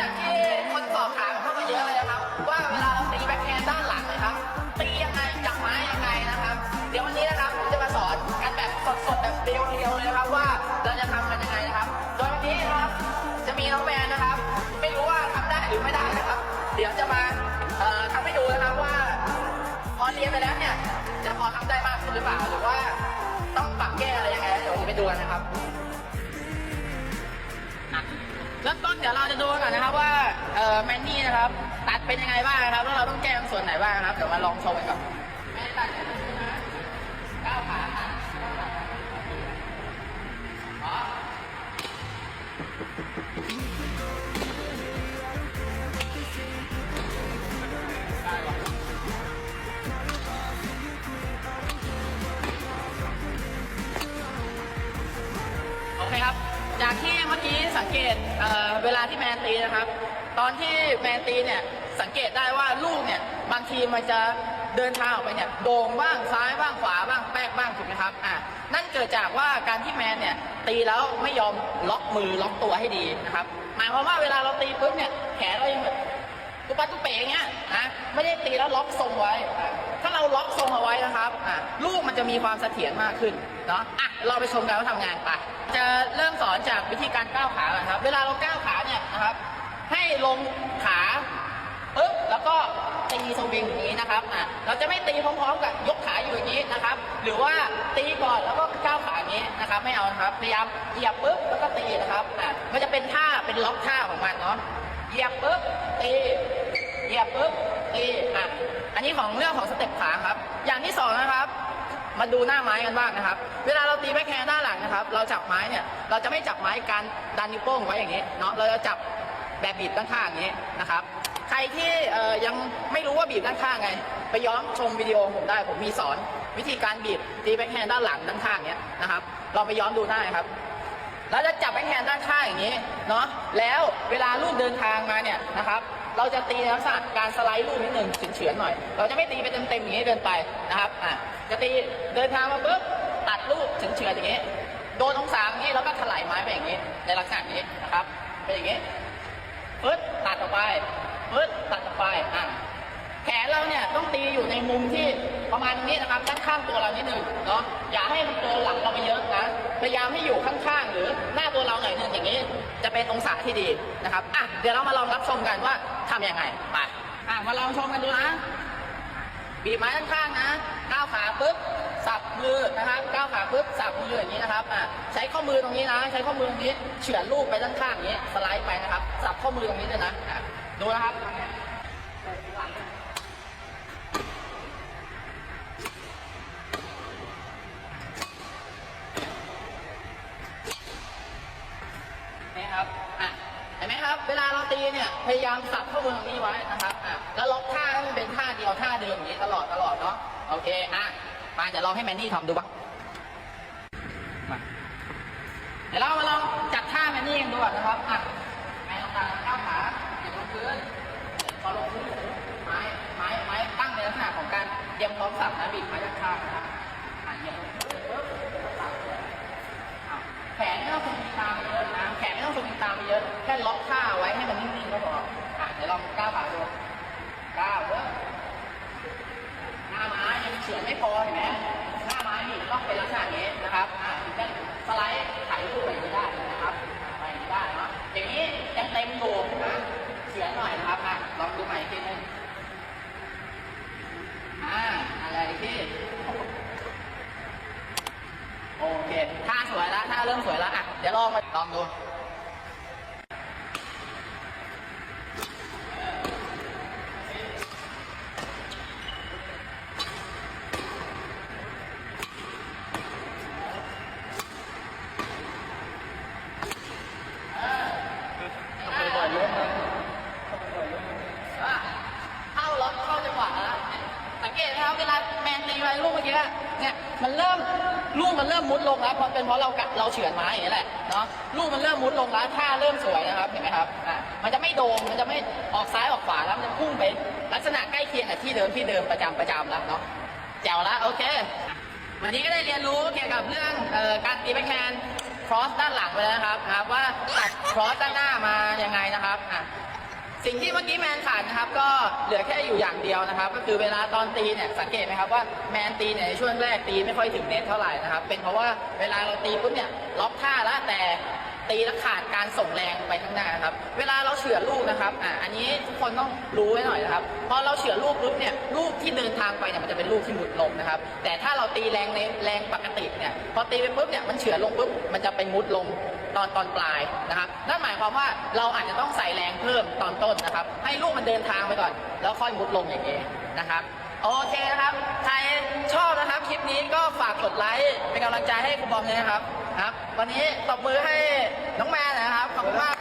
จากที่คนสอบถามเข้ามาเยอะเลยนะครับ ว่าเวลาเราตีแบ็คแฮนด์ด้านหลังนะครับตียังไงจับไม้ยังไงนะครับ เดี๋ยววันนี้นะครับผมจะมาสอนกันแบบสดๆแบบเรียวๆเลยนะครับว่าเราจะทำกันยังไงนะครับ โดยวันนี้นะครับจะมีน้องแมนนะครับ ไม่รู้ว่าทำได้หรือไม่ได้นะครับ เดี๋ยวจะมาเอ่อทำให้ดูนะครับว่า พอเรียนไปแล้วเนี่ยจะพอทำได้มากขึ้นหรือเปล่าหรือว่าต้องปรับแก้อะไรยังไงเดี๋ยวผมไปดูกันนะครับ เริ่มต้นเดี๋ยวเราจะดูกันก่อนนะครับว่าเอ่อแมนนี่นะครับตัดเป็นยังไงบ้างนะครับแล้วเราต้องแก้ตรงส่วนไหนบ้างนะครับเดี๋ยวมาลองชมกันก่อน เกตเอ่อเวลาที่แมนตีนะครับ ตอนที่แมนตีเนี่ยสังเกตได้ว่าลูกเนี่ยบางทีมันจะเดินทางออกไปเนี่ยโด่งบ้างซ้ายบ้างขวาบ้างแป๊กบ้างถูกไหมครับอะนั่นเกิดจากว่าการที่แมนเนี่ยตีแล้วไม่ยอมล็อกมือล็อกตัวให้ดีนะครับหมายความว่าเวลาเราตีปุ๊บเนี่ยแขนเรายังแบบตุ๊ปัดตุ๊เป๋อย่างเงี้ยนะไม่ได้ตีแล้วล็อกทรงไว้อะ ถ้าเราล็อกทรงเอาไว้นะครับอะลูกมันจะมีความเสถียรมากขึ้นเนาะอะเราไปชมกันว่าทำงานไปจะเริ่มสอนจากวิธีการก้าวขาก่อนครับ เวลาเราก้าวขาเนี่ยนะครับ ให้ลงขาปึ๊บแล้วก็ตีสวิงอย่างนี้นะครับอะเราจะไม่ตีพร้อมๆกับยกขาอยู่อย่างนี้นะครับ หรือว่าตีก่อนแล้วก็ก้าวขาอย่างนี้นะครับ ไม่เอานะครับพยายามเหยียบปึ๊บแล้วก็ตีนะครับอะมันจะเป็นท่าเป็นล็อกท่าของมันเนาะเหยียบปุ๊บตีเหยียบปุ๊บ ตีอะอันนี้ของเรื่องของสเต็ปขาครับ อย่างที่สองนะครับ มาดูหน้าไม้กันบ้างนะครับ เวลาเราตีแบ็คแฮนด์ด้านหลังนะครับ เราจับไม้เนี่ย เราจะไม่จับไม้การดันนิ้วโป้งไว้อย่างนี้เนาะ เราจะจับแบบบีบด้านข้างอย่างนี้นะครับ ใครที่ยังไม่รู้ว่าบีบด้านข้างไง ไปย้อนชมวิดีโอผมได้ ผมมีสอนวิธีการบีบตีแบ็คแฮนด์ด้านหลังด้านข้างเนี้ยนะครับ เราไปย้อนดูได้ครับเราจะจับแบ็คแฮนด์ด้านข้างอย่างนี้เนาะ แล้วเวลาลูกเดินทางมาเนี่ยนะครับ เราจะตีในลักษณะการสไลด์ลูกนิดหนึ่งเฉือนๆหน่อย เราจะไม่ตีไปเต็มๆอย่างนี้เกินไปนะครับอะจะตีเดินทางมาปุ๊บตัดลูกเฉือนๆอย่างนี้ โดนองศาอย่างนี้แล้วก็ถลายไม้ไปอย่างนี้ ในลักษณะนี้นะครับเป็นอย่างนี้ปึ๊ดตัดออกไปปึ๊ดตัดออกไปอะแขนเราเนี่ยต้องตีอยู่ในมุมที่ประมาณนี้นะครับด้านข้างตัวเรานิดหนึ่งเนาะอย่าให้มันเกินหลังเราไปเยอะนะพยายามให้อยู่ข้างๆหรือหน้าตัวเราางนี้จะเป็นองศาที่ดีนะครับอะเดี๋ยวเรามาลองรับชมกันว่าทำยังไงไปอะมาลองชมกันดูนะบีบไม้ข้างนะก้าวขาปุ๊บสับมือนะครับก้าวขาปุ๊บสับมืออย่างนี้นะครับอะใช้ข้อมือตรงนี้นะ ใช้ข้อมือตรงนี้เฉือนลูกไปด้านข้างอย่างนี้สไลด์ไปนะครับ สับข้อมือตรงนี้เลยนะดูนะครับ พยายามสับข้อมือตรงนี้ไว้นะครับอะแล้วล็อกท่าให้มันเป็นท่าเดียวท่าเดิมอย่างนี้ตลอดตลอดเนาะโอเคอะมาเดี๋ยวลองให้แมนนี่ทำดูบ้างมาเดี๋ยวเรามาลองจัดท่า ไม่พอเห็นไหมหน้าไม้นี่ต้องเป็นลักษณะนี้นะครับอะถึงจะสไลด์ถ่ายรูปไปอย่างนี้ได้นะครับไปอย่างนี้ได้นะอย่างนี้ยังเต็มอยู่นะเฉือนหน่อยนะครับอะลองดูใหม่อีกทีหนึงอ่าอะไรที่โอเคท่าสวยแล้วท่าเริ่มสวยแล้วอะเดี๋ยวลองมาลองดู อะเข้าล็อกเข้าจังหวะแล้วสังเกตนะครับเว ลาแมนตีไปลูกเมื่อกี้เนี่ยมันเริ่มลูกมันเริ่มมุดลงแล้วเพราะเป็นเพราะเรากัดเราเฉือนไม้อย่างนี้แหละเนาะลูกมันเริ่มมุดลงแล้วท่าเริ่มสวยนะครับเห็นไหมครับอะมันจะไม่โดงมันจะไม่ออกซ้ายออกขวาแล้วมันจะพุ่งไปลักษณะใกล้เคียงกับที่เดิมที่เดิมประจำประจำแล้วเนาะแจ๋วละโอเค วันนี้ก็ได้เรียนรู้เกี่ยวกับเรื่องออการตีแบ็คแฮนด์ cross ด้านหลังไปแล้วนะครับครับว่าตัด cross ด้านหน้ามายังไงนะครับอะ สิ่งที่เมื่อกี้แมนขาดนะครับก็เหลือแค่อยู่อย่างเดียวนะครับ ก็คือเวลาตอนตีเนี่ยสังเกตไหมครับว่าแมนตีเนี่ยในช่วงแรกตีไม่ค่อยถึงเน็ตเท่าไหร่นะครับเป็นเพราะว่าเวลาเราตีปุ๊บเนี่ยล็อกท่าแล้วแต่ ตีแล้วขาดการส่งแรงไปข้างหน้าครับ เวลาเราเฉือนลูกนะครับอะอันนี้ทุกคนต้องรู้ไว้หน่อยนะครับพอเราเฉือนลูกปุ๊บเนี่ยลูกที่เดินทางไปเนี่ยมันจะเป็นลูกที่หมุดลงนะครับ แต่ถ้าเราตีแรงในแรงปกติเนี่ยพอตีไปปุ๊บเนี่ยมันเฉือนลงปุ๊บมันจะไปมุดลงตอนตอนปลายนะครับนั่นหมายความว่าเราอาจจะต้องใส่แรงเพิ่มตอนต้นนะครับ ให้ลูกมันเดินทางไปก่อน แล้วค่อยมุดลงอย่างเงี้ยนะครับโอเคนะครับ ใครชอบนะครับคลิปนี้ก็ฝากกดไลค์เป็นกำลังใจให้คุณบอมเลยนะครับ ครับ วันนี้ตบมือให้น้องแมนนะครับ ขอบคุณมาก